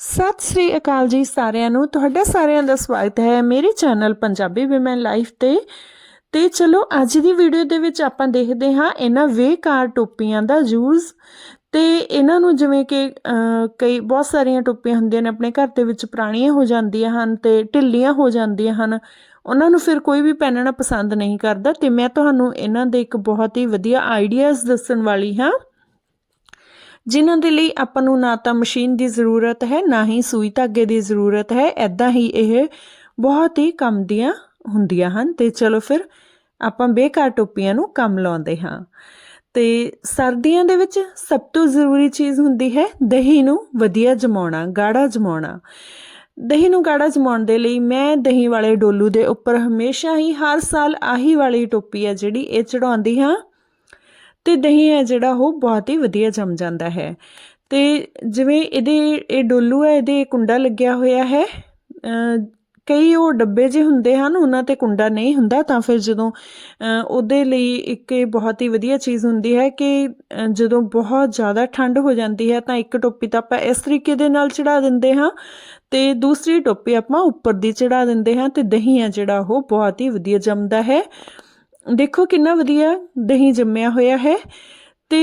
ਸਤਿ ਸ੍ਰੀ ਅਕਾਲ ਜੀ ਸਾਰਿਆਂ ਨੂੰ। ਤੁਹਾਡਾ ਸਾਰਿਆਂ ਦਾ ਸਵਾਗਤ ਹੈ ਮੇਰੇ ਚੈਨਲ ਪੰਜਾਬੀ ਵਿਮਨ ਲਾਈਫ ਤੇ। ਤੇ ਚਲੋ, ਅੱਜ ਦੀ ਵੀਡੀਓ ਦੇ ਵਿੱਚ ਆਪਾਂ ਦੇਖਦੇ ਹਾਂ ਇਹਨਾਂ ਵੇਕਾਰ ਟੋਪੀਆਂ ਦਾ ਯੂਜ਼ ਤੇ ਇਹਨਾਂ ਨੂੰ ਜਿਵੇਂ ਕਿ ਕਈ ਬਹੁਤ ਸਾਰੀਆਂ ਟੋਪੀਆਂ ਹੁੰਦੀਆਂ ਨੇ, ਆਪਣੇ ਘਰ ਦੇ ਵਿੱਚ ਪੁਰਾਣੀਆਂ ਹੋ ਜਾਂਦੀਆਂ ਹਨ ਤੇ ਢਿੱਲੀਆਂ ਹੋ ਜਾਂਦੀਆਂ ਹਨ। ਉਹਨਾਂ ਨੂੰ ਫਿਰ ਕੋਈ ਵੀ ਪਹਿਨਣਾ ਪਸੰਦ ਨਹੀਂ ਕਰਦਾ ਤੇ ਮੈਂ ਤੁਹਾਨੂੰ ਇਹਨਾਂ ਦੇ ਇੱਕ ਬਹੁਤ ਹੀ ਵਧੀਆ ਆਈਡੀਆਜ਼ ਦੱਸਣ ਵਾਲੀ ਹਾਂ। ਜਿਨ੍ਹਾਂ ਦੇ ਲਈ ਆਪਾਂ ਨੂੰ ਨਾ ਤਾਂ ਮਸ਼ੀਨ ਦੀ ਜ਼ਰੂਰਤ ਹੈ, ਨਾ ਹੀ ਸੂਈ ਧਾਗੇ ਦੀ ਜ਼ਰੂਰਤ ਹੈ ਐਦਾਂ ਹੀ ਇਹ ਬਹੁਤ ਹੀ ਕੰਮ ਦੀਆਂ ਹੁੰਦੀਆਂ ਹਨ। ਤੇ ਚਲੋ ਫਿਰ ਆਪਾਂ ਬੇਕਾਰ ਟੋਪੀਆਂ ਨੂੰ ਕੰਮ ਲਾਉਂਦੇ ਹਾਂ। ਤੇ ਸਰਦੀਆਂ ਦੇ ਵਿੱਚ ਸਭ ਤੋਂ ਜ਼ਰੂਰੀ ਚੀਜ਼ ਹੁੰਦੀ ਹੈ ਦਹੀਂ ਨੂੰ ਵਧੀਆ ਜਮਾਉਣਾ, ਗਾੜਾ ਜਮਾਉਣਾ। ਦਹੀਂ ਨੂੰ ਗਾੜਾ ਜਮਾਉਣ ਦੇ ਲਈ ਮੈਂ ਦਹੀਂ ਵਾਲੇ ਡੋਲੂ ਦੇ ਉੱਪਰ ਹਮੇਸ਼ਾ ਹੀ ਹਰ ਸਾਲ ਆਹੀ ਵਾਲੀ ਟੋਪੀ ਹੈ ਜਿਹੜੀ ਇਹ ਚੜਾਉਂਦੀ ਹਾਂ। ਤੇ ਦਹੀਂ ਹੈ ਜਿਹੜਾ ਉਹ ਬਹੁਤ ਹੀ ਵਧੀਆ ਜੰਮ ਜਾਂਦਾ ਹੈ। ਤੇ ਜਿਵੇਂ ਇਹਦੇ, ਇਹ ਡੋਲੂ ਹੈ, ਇਹਦੇ ਕੁੰਡਾ ਲੱਗਿਆ ਹੋਇਆ ਹੈ। ਕਈ ਉਹ ਡੱਬੇ ਜੇ ਹੁੰਦੇ ਹਨ, ਉਹਨਾਂ ਤੇ ਕੁੰਡਾ ਨਹੀਂ ਹੁੰਦਾ, ਤਾਂ ਫਿਰ ਜਦੋਂ ਉਹਦੇ ਲਈ ਇੱਕ ਇਹ ਬਹੁਤ ਹੀ ਵਧੀਆ ਚੀਜ਼ ਹੁੰਦੀ ਹੈ ਕਿ ਜਦੋਂ ਬਹੁਤ ਜ਼ਿਆਦਾ ਠੰਡ ਹੋ ਜਾਂਦੀ ਹੈ, ਤਾਂ ਇੱਕ ਟੋਪੀ ਤਾਂ ਆਪਾਂ ਇਸ ਤਰੀਕੇ ਦੇ ਨਾਲ ਚੜਾ ਦਿੰਦੇ ਹਾਂ ਤੇ ਦੂਸਰੀ ਟੋਪੀ ਆਪਾਂ ਉੱਪਰ ਦੀ ਚੜਾ ਦਿੰਦੇ ਹਾਂ ਤੇ ਦਹੀਂ ਹੈ ਜਿਹੜਾ ਉਹ ਬਹੁਤ ਹੀ ਵਧੀਆ ਜੰਮਦਾ ਹੈ। ਦੇਖੋ ਕਿੰਨਾ ਵਧੀਆ ਦਹੀਂ ਜੰਮਿਆ ਹੋਇਆ ਹੈ। ਤੇ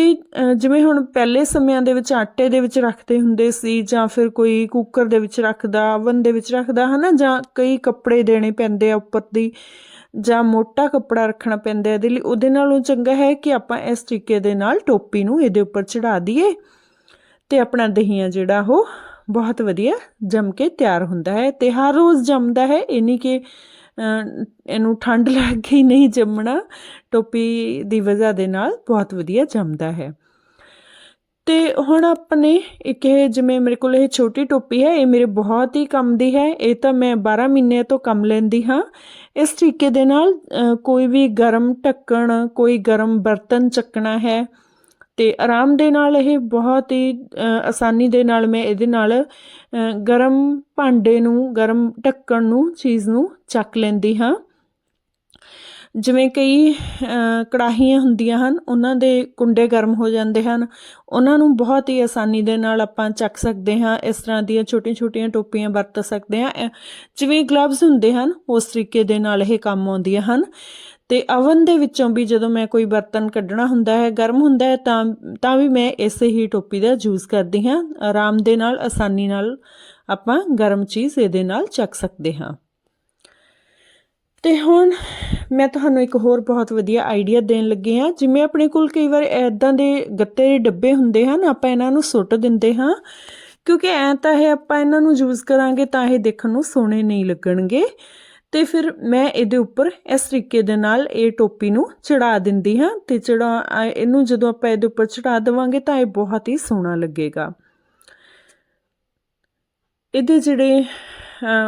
ਜਿਵੇਂ ਹੁਣ ਪਹਿਲੇ ਸਮਿਆਂ ਦੇ ਵਿੱਚ ਆਟੇ ਦੇ ਵਿੱਚ ਰੱਖਦੇ ਹੁੰਦੇ ਸੀ ਜਾਂ ਫਿਰ ਕੋਈ ਕੁੱਕਰ ਦੇ ਵਿੱਚ ਰੱਖਦਾ, ਓਵਨ ਦੇ ਵਿੱਚ ਰੱਖਦਾ, ਹਨਾ? ਜਾਂ ਕਈ ਕੱਪੜੇ ਦੇਣੇ ਪੈਂਦੇ ਆ ਉੱਪਰ ਦੀ, ਜਾਂ ਮੋਟਾ ਕੱਪੜਾ ਰੱਖਣਾ ਪੈਂਦਾ ਇਹਦੇ ਲਈ, ਉਹਦੇ ਨਾਲੋਂ ਚੰਗਾ ਹੈ ਕਿ ਆਪਾਂ ਇਸ ਤਰੀਕੇ ਦੇ ਨਾਲ ਟੋਪੀ ਨੂੰ ਇਹਦੇ ਉੱਪਰ ਚੜਾ ਦਈਏ ਤੇ ਆਪਣਾ ਦਹੀਂ ਆ ਜਿਹੜਾ ਉਹ ਬਹੁਤ ਵਧੀਆ ਜੰਮ ਕੇ ਤਿਆਰ ਹੁੰਦਾ ਹੈ ਤੇ ਹਰ ਰੋਜ਼ ਜੰਮਦਾ ਹੈ, ਇਹ ਨਹੀਂ ਕਿ ਇਹਨੂੰ ਠੰਡ ਲੱਗ ਗਈ ਨਹੀਂ ਜੰਮਣਾ। ਟੋਪੀ ਦੀ ਵਜ੍ਹਾ ਦੇ ਨਾਲ ਬਹੁਤ ਵਧੀਆ ਜੰਮਦਾ ਹੈ। ਤੇ ਹੁਣ ਆਪਣੇ ਇੱਕ ਇਹ ਜਿਵੇਂ ਮੇਰੇ ਕੋਲ ਇਹ ਛੋਟੀ ਟੋਪੀ ਹੈ, ਇਹ ਮੇਰੇ ਬਹੁਤ ਹੀ ਕੰਮ ਦੀ ਹੈ। ਇਹ ਤਾਂ ਮੈਂ 12 ਮਹੀਨੇ ਤੋਂ ਕੰਮ ਲੈਂਦੀ ਹਾਂ। ਇਸ ਤਰੀਕੇ ਦੇ ਨਾਲ ਕੋਈ ਵੀ ਗਰਮ ਢੱਕਣ, ਕੋਈ ਗਰਮ ਬਰਤਨ ਚੱਕਣਾ ਹੈ ਤੇ ਆਰਾਮ ਦੇ ਨਾਲ ਇਹ ਬਹੁਤ ਹੀ ਆਸਾਨੀ ਦੇ ਨਾਲ ਮੈਂ ਇਹਦੇ ਨਾਲ ਗਰਮ ਭਾਂਡੇ ਨੂੰ ਗਰਮ ਢੱਕਣ ਨੂੰ ਚੀਜ਼ ਨੂੰ ਚੱਕ ਲੈਂਦੀ ਹਾਂ। ਜਿਵੇਂ ਕਈ ਕੜਾਹੀਆਂ ਹੁੰਦੀਆਂ ਹਨ ਉਹਨਾਂ ਦੇ ਕੁੰਡੇ ਗਰਮ ਹੋ ਜਾਂਦੇ ਹਨ। ਉਹਨਾਂ ਨੂੰ ਬਹੁਤ ਹੀ ਆਸਾਨੀ ਦੇ ਨਾਲ ਆਪਾਂ ਚੱਕ ਸਕਦੇ ਹਾਂ ਇਸ ਤਰ੍ਹਾਂ ਦੀਆਂ ਛੋਟੀਆਂ-ਛੋਟੀਆਂ ਟੋਪੀਆਂ ਵਰਤ ਸਕਦੇ ਹਾਂ। ਅ, ਜਿਵੇਂ ਗਲਵਜ਼ ਹੁੰਦੇ ਹਨ ਉਸ ਤਰੀਕੇ ਦੇ ਨਾਲ ਇਹ ਕੰਮ ਆਉਂਦੀਆਂ ਹਨ। ਤੇ ਅਵਨ ਦੇ ਵਿੱਚੋਂ ਵੀ ਜਦੋਂ ਮੈਂ ਕੋਈ ਬਰਤਨ ਕੱਢਣਾ ਹੁੰਦਾ ਹੈ, ਗਰਮ ਹੁੰਦਾ ਹੈ, ਤਾਂ ਤਾਂ ਵੀ ਮੈਂ ਇਸੇ ਹੀ ਟੋਪੀ ਦਾ ਯੂਜ਼ ਕਰਦੀ ਹਾਂ। ਆਰਾਮ ਦੇ ਨਾਲ, ਆਸਾਨੀ ਨਾਲ ਆਪਾਂ ਗਰਮ ਚੀਜ਼ ਇਹਦੇ ਨਾਲ ਚੱਕ ਸਕਦੇ ਹਾਂ। ਤੇ ਹੁਣ ਮੈਂ ਤੁਹਾਨੂੰ ਇੱਕ ਹੋਰ ਬਹੁਤ ਵਧੀਆ ਆਈਡੀਆ ਦੇਣ ਲੱਗੀ ਹਾਂ। ਜਿਵੇਂ ਆਪਣੇ ਕੋਲ ਕਈ ਵਾਰ ਐਦਾਂ ਦੇ ਗੱਤੇ ਦੇ ਡੱਬੇ ਹੁੰਦੇ ਹਨ, ਆਪਾਂ ਇਹਨਾਂ ਨੂੰ ਸੁੱਟ ਦਿੰਦੇ ਹਾਂ। ਕਿਉਂਕਿ ਐ ਤਾਂ ਇਹ ਆਪਾਂ ਇਹਨਾਂ ਨੂੰ ਯੂਜ਼ ਕਰਾਂਗੇ ਤਾਂ ਇਹ ਦੇਖਣ ਨੂੰ ਸੋਹਣੇ ਨਹੀਂ ਲੱਗਣਗੇ। ਤੇ ਫਿਰ ਮੈਂ ਇਹਦੇ ਉੱਪਰ ਇਸ ਤਰੀਕੇ ਦੇ ਨਾਲ ਇਹ ਟੋਪੀ ਨੂੰ ਚੜਾ ਦਿੰਦੀ ਹਾਂ ਤੇ ਚੜਾ ਇਹਨੂੰ ਜਦੋਂ ਆਪਾਂ ਇਹਦੇ ਉੱਪਰ ਚੜਾ ਦੇਵਾਂਗੇ ਤਾਂ ਇਹ ਬਹੁਤ ਹੀ ਸੋਹਣਾ ਲੱਗੇਗਾ। ਇਹਦੇ ਜਿਹੜੇ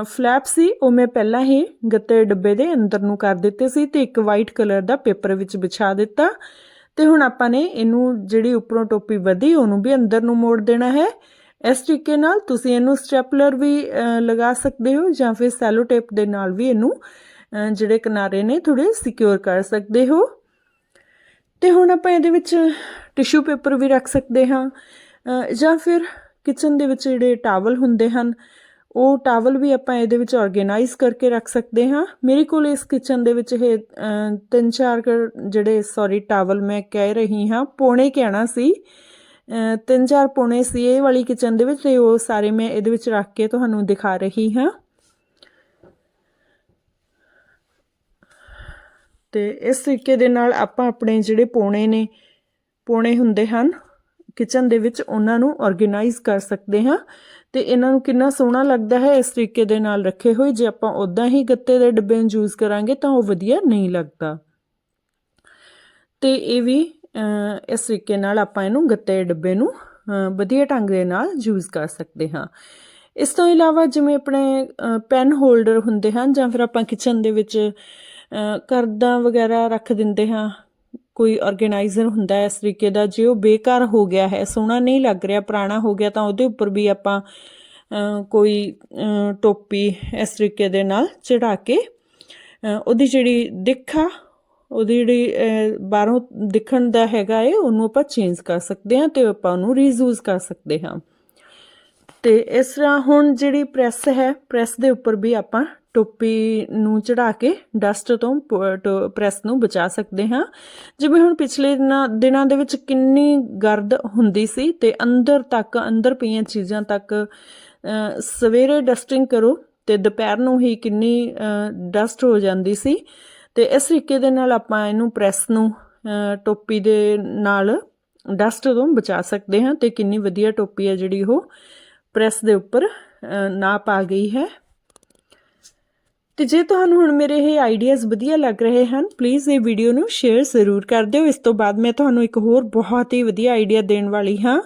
ਫਲੈਪ ਸੀ, ਉਹ ਮੈਂ ਪਹਿਲਾਂ ਹੀ ਗੱਤੇ ਡੱਬੇ ਦੇ ਅੰਦਰ ਨੂੰ ਕਰ ਦਿੱਤੇ ਸੀ ਤੇ ਇੱਕ ਵਾਈਟ ਕਲਰ ਦਾ ਪੇਪਰ ਵਿੱਚ ਵਿਛਾ ਦਿੱਤਾ ਤੇ ਹੁਣ ਆਪਾਂ ਨੇ ਇਹਨੂੰ ਜਿਹੜੀ ਉੱਪਰੋਂ ਟੋਪੀ ਵਧੀ ਉਹਨੂੰ ਵੀ ਅੰਦਰ ਨੂੰ ਮੋੜ ਦੇਣਾ ਹੈ ਇਸ ਤਰੀਕੇ ਨਾਲ ਤੁਸੀਂ ਇਹਨੂੰ ਸਟੈਪਲਰ ਵੀ ਲਗਾ ਸਕਦੇ ਹੋ ਜਾਂ ਫਿਰ ਸੈਲੋ ਟੇਪ ਦੇ ਨਾਲ ਵੀ ਇਹਨੂੰ ਜਿਹੜੇ ਕਿਨਾਰੇ ਨੇ ਥੋੜੇ ਸਿਕਿਉਰ ਕਰ ਸਕਦੇ ਹੋ। ਤੇ ਹੁਣ ਆਪਾਂ ਇਹਦੇ ਵਿੱਚ ਟਿਸ਼ੂ ਪੇਪਰ ਵੀ ਰੱਖ ਸਕਦੇ ਹਾਂ ਜਾਂ ਫਿਰ ਕਿਚਨ ਦੇ ਵਿੱਚ ਜਿਹੜੇ ਟਾਵਲ ਹੁੰਦੇ ਹਨ, ਉਹ ਟਾਵਲ ਵੀ ਆਪਾਂ ਇਹਦੇ ਵਿੱਚ ਆਰਗੇਨਾਈਜ਼ ਕਰਕੇ ਰੱਖ ਸਕਦੇ ਹਾਂ। ਮੇਰੇ ਕੋਲ ਇਸ ਕਿਚਨ ਦੇ ਵਿੱਚ ਇਹ ਤਿੰਨ ਚਾਰ ਜਿਹੜੇ ਸੌਰੀ ਟਾਵਲ ਮੈਂ ਕਹਿ ਰਹੀ ਹਾਂ, ਪੌਣੇ ਕਹਿਣਾ ਸੀ। ਤਿੰਨ ਚਾਰ ਪੌਣੇ ਸੀ ਇਹ ਵਾਲੀ ਕਿਚਨ ਦੇ ਵਿੱਚ ਤੇ ਉਹ ਸਾਰੇ ਮੈਂ ਇਹਦੇ ਵਿੱਚ ਰੱਖ ਕੇ ਤੁਹਾਨੂੰ ਦਿਖਾ ਰਹੀ ਹਾਂ। ਤੇ ਇਸ ਤਰੀਕੇ ਦੇ ਨਾਲ ਆਪਾਂ ਆਪਣੇ ਜਿਹੜੇ ਪੌਣੇ ਨੇ, ਪੌਣੇ ਹੁੰਦੇ ਹਨ ਕਿਚਨ ਦੇ ਵਿੱਚ ਉਹਨਾਂ ਨੂੰ ਆਰਗੇਨਾਈਜ਼ ਕਰ ਸਕਦੇ ਹਾਂ। ਤੇ ਇਹਨਾਂ ਨੂੰ ਕਿੰਨਾ ਸੋਹਣਾ ਲੱਗਦਾ ਹੈ ਇਸ ਤਰੀਕੇ ਦੇ ਨਾਲ ਰੱਖੇ ਹੋਏ, ਜੇ ਆਪਾਂ ਉਦਾਂ ਹੀ ਗੱਤੇ ਦੇ ਡੱਬੇ ਨੂੰ ਯੂਜ਼ ਕਰਾਂਗੇ ਤਾਂ ਉਹ ਵਧੀਆ ਨਹੀਂ ਲੱਗਦਾ। ਤੇ ਇਹ ਵੀ ਇਸ ਤਰੀਕੇ ਨਾਲ ਆਪਾਂ ਇਹਨੂੰ ਗੱਤੇ ਡੱਬੇ ਨੂੰ ਵਧੀਆ ਢੰਗ ਦੇ ਨਾਲ ਯੂਜ਼ ਕਰ ਸਕਦੇ ਹਾਂ। ਇਸ ਤੋਂ ਇਲਾਵਾ ਜਿਵੇਂ ਆਪਣੇ ਪੈਨ ਹੋਲਡਰ ਹੁੰਦੇ ਹਨ ਜਾਂ ਫਿਰ ਆਪਾਂ ਕਿਚਨ ਦੇ ਵਿੱਚ ਅ, ਵਗੈਰਾ ਰੱਖ ਦਿੰਦੇ ਹਾਂ। ਕੋਈ ਆਰਗੇਨਾਈਜ਼ਰ ਹੁੰਦਾ ਹੈ ਇਸ ਤਰੀਕੇ ਦਾ ਜੇ ਉਹ ਬੇਕਾਰ ਹੋ ਗਿਆ ਹੈ ਸੋਹਣਾ ਨਹੀਂ ਲੱਗ ਰਿਹਾ ਪੁਰਾਣਾ ਹੋ ਗਿਆ ਤਾਂ ਉਹਦੇ ਉੱਪਰ ਵੀ ਆਪਾਂ ਕੋਈ ਟੋਪੀ ਇਸ ਤਰੀਕੇ ਦੇ ਨਾਲ ਚੜਾ ਕੇ ਉਹਦੀ ਜਿਹੜੀ ਦਿੱਖ ਆ ਉਹਦੀ ਜਿਹੜੀ ਬਾਹਰੋਂ ਦਿਖਣ ਦਾ ਹੈਗਾ ਏ, ਉਹਨੂੰ ਆਪਾਂ ਚੇਂਜ ਕਰ ਸਕਦੇ ਹਾਂ ਤੇ ਆਪਾਂ ਉਹਨੂੰ ਰੀਯੂਜ਼ ਕਰ ਸਕਦੇ ਹਾਂ। ਤੇ ਇਸ ਤਰ੍ਹਾਂ ਹੁਣ ਜਿਹੜੀ ਪ੍ਰੈਸ ਹੈ ਪ੍ਰੈਸ ਦੇ ਉੱਪਰ ਵੀ ਆਪਾਂ ਟੋਪੀ ਨੂੰ ਚੜਾ ਕੇ ਡਸਟ ਤੋਂ ਪ੍ਰੈਸ ਨੂੰ ਬਚਾ ਸਕਦੇ ਹਾਂ। ਜਿਵੇਂ ਹੁਣ ਪਿਛਲੇ ਦਿਨਾਂ- ਦੇ ਵਿੱਚ ਕਿੰਨੀ ਗਰਦ ਹੁੰਦੀ ਸੀ ਤੇ ਅੰਦਰ ਤੱਕ, ਅੰਦਰ ਪਈਆਂ ਚੀਜ਼ਾਂ ਤੱਕ ਸਵੇਰੇ ਡਸਟਿੰਗ ਕਰੋ ਤੇ ਦੁਪਹਿਰ ਨੂੰ ਹੀ ਕਿੰਨੀ ਡਸਟ ਹੋ ਜਾਂਦੀ ਸੀ। ਤੇ ਇਸ ਤਰੀਕੇ ਦੇ ਨਾਲ ਆਪਾਂ ਇਹਨੂੰ ਪ੍ਰੈਸ ਨੂੰ ਟੋਪੀ ਦੇ ਨਾਲ ਡਸਟ ਤੋਂ ਬਚਾ ਸਕਦੇ ਹਾਂ ਤੇ ਕਿੰਨੀ ਵਧੀਆ ਟੋਪੀ ਹੈ ਜਿਹੜੀ ਉਹ ਪ੍ਰੈਸ ਦੇ ਉੱਪਰ ਅ, ਨਾਪ ਆ ਗਈ ਹੈ। ਤੇ ਜੇ ਤੁਹਾਨੂੰ ਹੁਣ ਮੇਰੇ ਇਹ ਆਈਡੀਆਜ਼ ਵਧੀਆ ਲੱਗ ਰਹੇ ਹਨ ਪਲੀਜ਼ ਇਹ ਵੀਡੀਓ ਨੂੰ ਸ਼ੇਅਰ ਜ਼ਰੂਰ ਕਰ ਦਿਓ। ਇਸ ਤੋਂ ਬਾਅਦ ਮੈਂ ਤੁਹਾਨੂੰ ਇੱਕ ਹੋਰ ਬਹੁਤ ਹੀ ਵਧੀਆ ਆਈਡੀਆ ਦੇਣ ਵਾਲੀ ਹਾਂ।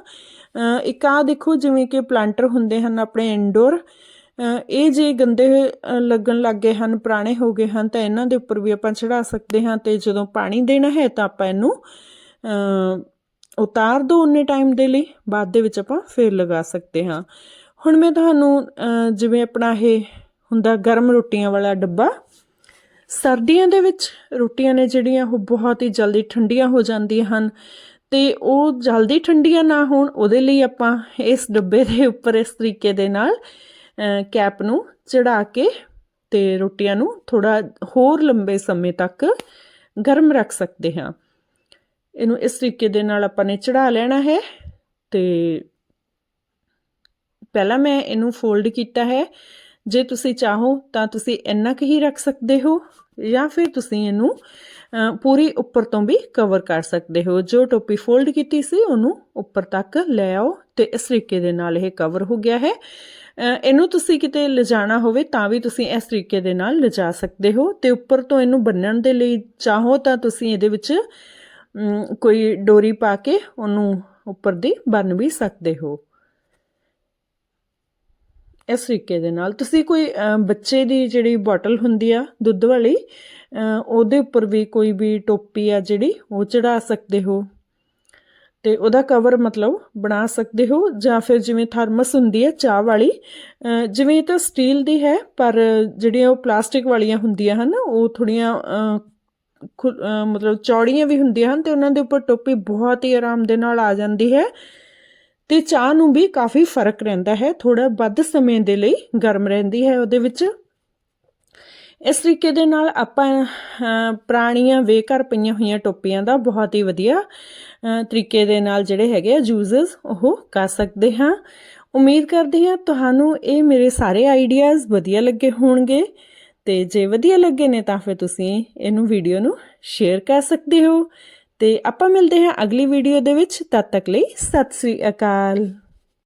ਇੱਕ ਆ ਦੇਖੋ ਜਿਵੇਂ ਕਿ ਪਲਾਂਟਰ ਹੁੰਦੇ ਹਨ ਆਪਣੇ ਇਨਡੋਰ ਇਹ ਜੇ ਗੰਦੇ ਲੱਗਣ ਲੱਗ ਗਏ ਹਨ, ਪੁਰਾਣੇ ਹੋ ਗਏ ਹਨ, ਤਾਂ ਇਹਨਾਂ ਦੇ ਉੱਪਰ ਵੀ ਆਪਾਂ ਚੜਾ ਸਕਦੇ ਹਾਂ ਤੇ ਜਦੋਂ ਪਾਣੀ ਦੇਣਾ ਹੈ ਤਾਂ ਆਪਾਂ ਇਹਨੂੰ ਉਤਾਰ ਦੋ ਉਨੇ ਟਾਈਮ ਦੇ ਲਈ, ਬਾਅਦ ਦੇ ਵਿੱਚ ਆਪਾਂ ਫੇਰ ਲਗਾ ਸਕਦੇ ਹਾਂ। ਹੁਣ ਮੈਂ ਤੁਹਾਨੂੰ ਜਿਵੇਂ ਆਪਣਾ ਇਹ ਹੁੰਦਾ ਗਰਮ ਰੋਟੀਆਂ ਵਾਲਾ ਡੱਬਾ, ਸਰਦੀਆਂ ਦੇ ਵਿੱਚ ਰੋਟੀਆਂ ਨੇ ਜਿਹੜੀਆਂ ਉਹ ਬਹੁਤ ਹੀ ਜਲਦੀ ਠੰਡੀਆਂ ਹੋ ਜਾਂਦੀਆਂ ਹਨ ਤੇ ਉਹ ਜਲਦੀ ਠੰਡੀਆਂ ਨਾ ਹੋਣ, ਉਹਦੇ ਲਈ ਆਪਾਂ ਇਸ ਡੱਬੇ ਦੇ ਉੱਪਰ ਇਸ ਤਰੀਕੇ ਦੇ ਨਾਲ ਕੈਪ ਨੂੰ ਚੜਾ ਕੇ ਤੇ ਰੋਟੀਆਂ ਨੂੰ ਥੋੜਾ ਹੋਰ ਲੰਬੇ ਸਮੇਂ ਤੱਕ ਗਰਮ ਰੱਖ ਸਕਦੇ ਹਾਂ। ਇਹਨੂੰ ਇਸ ਤਰੀਕੇ ਦੇ ਨਾਲ ਆਪਾਂ ਨੇ ਚੜਾ ਲੈਣਾ ਹੈ ਤੇ ਪਹਿਲਾਂ ਮੈਂ ਇਹਨੂੰ ਫੋਲਡ ਕੀਤਾ ਹੈ। ਜੇ ਤੁਸੀਂ ਚਾਹੋ ਤਾਂ ਤੁਸੀਂ ਇੰਨਾ ਕੁ ਹੀ ਰੱਖ ਸਕਦੇ ਹੋ ਜਾਂ ਫਿਰ ਤੁਸੀਂ ਇਹਨੂੰ ਪੂਰੀ ਉੱਪਰ ਤੋਂ ਵੀ ਕਵਰ ਕਰ ਸਕਦੇ ਹੋ। ਜੋ ਟੋਪੀ ਫੋਲਡ ਕੀਤੀ ਸੀ ਉਹਨੂੰ ਉੱਪਰ ਤੱਕ ਲੈ ਆਓ ਤੇ ਇਸ ਤਰੀਕੇ ਦੇ ਨਾਲ ਇਹ ਕਵਰ ਹੋ ਗਿਆ ਹੈ। ਇਹਨੂੰ ਤੁਸੀਂ ਕਿਤੇ ਲਿਜਾਣਾ ਹੋਵੇ ਤਾਂ ਵੀ ਤੁਸੀਂ ਇਸ ਤਰੀਕੇ ਦੇ ਨਾਲ ਲਿਜਾ ਸਕਦੇ ਹੋ ਤੇ ਉੱਪਰ ਤੋਂ ਇਹਨੂੰ ਬੰਨਣ ਦੇ ਲਈ ਚਾਹੋ ਤਾਂ ਤੁਸੀਂ ਇਹਦੇ ਵਿੱਚ ਕੋਈ ਡੋਰੀ ਪਾ ਕੇ ਉਹਨੂੰ ਉੱਪਰ ਦੀ ਬੰਨ ਵੀ ਸਕਦੇ ਹੋ। ਇਸ ਤਰੀਕੇ ਦੇ ਨਾਲ। ਤੁਸੀਂ ਕੋਈ ਬੱਚੇ ਦੀ ਜਿਹੜੀ ਬੋਟਲ ਹੁੰਦੀ ਆ, ਦੁੱਧ ਵਾਲੀ ਉਹਦੇ ਉੱਪਰ ਵੀ ਕੋਈ ਵੀ ਟੋਪੀ ਆ ਜਿਹੜੀ, ਉਹ ਚੜਾ ਸਕਦੇ ਹੋ। ਤੇ ਉਹਦਾ ਕਵਰ ਮਤਲਬ ਬਣਾ ਸਕਦੇ ਹੋ ਜਾਂ ਫਿਰ ਜਿਵੇਂ ਥਰਮਸ ਹੁੰਦੀ ਹੈ ਚਾਹ ਵਾਲੀ ਜਿਵੇਂ ਇਹ ਤਾਂ ਸਟੀਲ ਦੀ ਹੈ, ਪਰ ਜਿਹੜੀਆਂ ਉਹ ਪਲਾਸਟਿਕ ਵਾਲੀਆਂ ਹੁੰਦੀਆਂ ਹਨ, ਉਹ ਥੋੜੀਆਂ ਖੁ- ਮਤਲਬ ਚੌੜੀਆਂ ਵੀ ਹੁੰਦੀਆਂ ਹਨ ਤੇ ਉਹਨਾਂ ਦੇ ਉੱਪਰ ਟੋਪੀ ਬਹੁਤ ਹੀ ਆਰਾਮ ਦੇ ਨਾਲ ਆ ਜਾਂਦੀ ਹੈ ਤੇ ਚਾਹ ਨੂੰ ਵੀ ਕਾਫੀ ਫ਼ਰਕ ਰਹਿੰਦਾ ਹੈ ਥੋੜਾ ਵੱਧ ਸਮੇਂ ਦੇ ਲਈ ਗਰਮ ਰਹਿੰਦੀ ਹੈ ਉਹਦੇ ਵਿੱਚ। ਇਸ ਤਰੀਕੇ ਦੇ ਨਾਲ ਆਪਾਂ ਅ, ਪੁਰਾਣੀਆਂ ਵੇਘਰ ਪਈਆਂ ਹੋਈਆਂ ਟੋਪੀਆਂ ਦਾ ਬਹੁਤ ਹੀ ਵਧੀਆ ਤਰੀਕੇ ਦੇ ਨਾਲ ਜਿਹੜੇ ਹੈਗੇ ਆ ਯੂਜ਼ਸ ਉਹ ਕਰ ਸਕਦੇ ਹਾਂ। ਉਮੀਦ ਕਰਦੀ ਹਾਂ ਤੁਹਾਨੂੰ ਇਹ ਮੇਰੇ ਸਾਰੇ ਆਈਡੀਆਜ਼ ਵਧੀਆ ਲੱਗੇ ਹੋਣਗੇ ਤੇ ਜੇ ਵਧੀਆ ਲੱਗੇ ਨੇ ਤਾਂ ਫਿਰ ਤੁਸੀਂ ਇਹਨੂੰ ਵੀਡੀਓ ਨੂੰ ਸ਼ੇਅਰ ਕਰ ਸਕਦੇ ਹੋ। ਤੇ ਆਪਾਂ ਮਿਲਦੇ ਹਾਂ ਅਗਲੀ ਵੀਡੀਓ ਦੇ ਵਿੱਚ ਤਦ ਤੱਕ ਲਈ ਸਤਿ ਸ੍ਰੀ ਅਕਾਲ।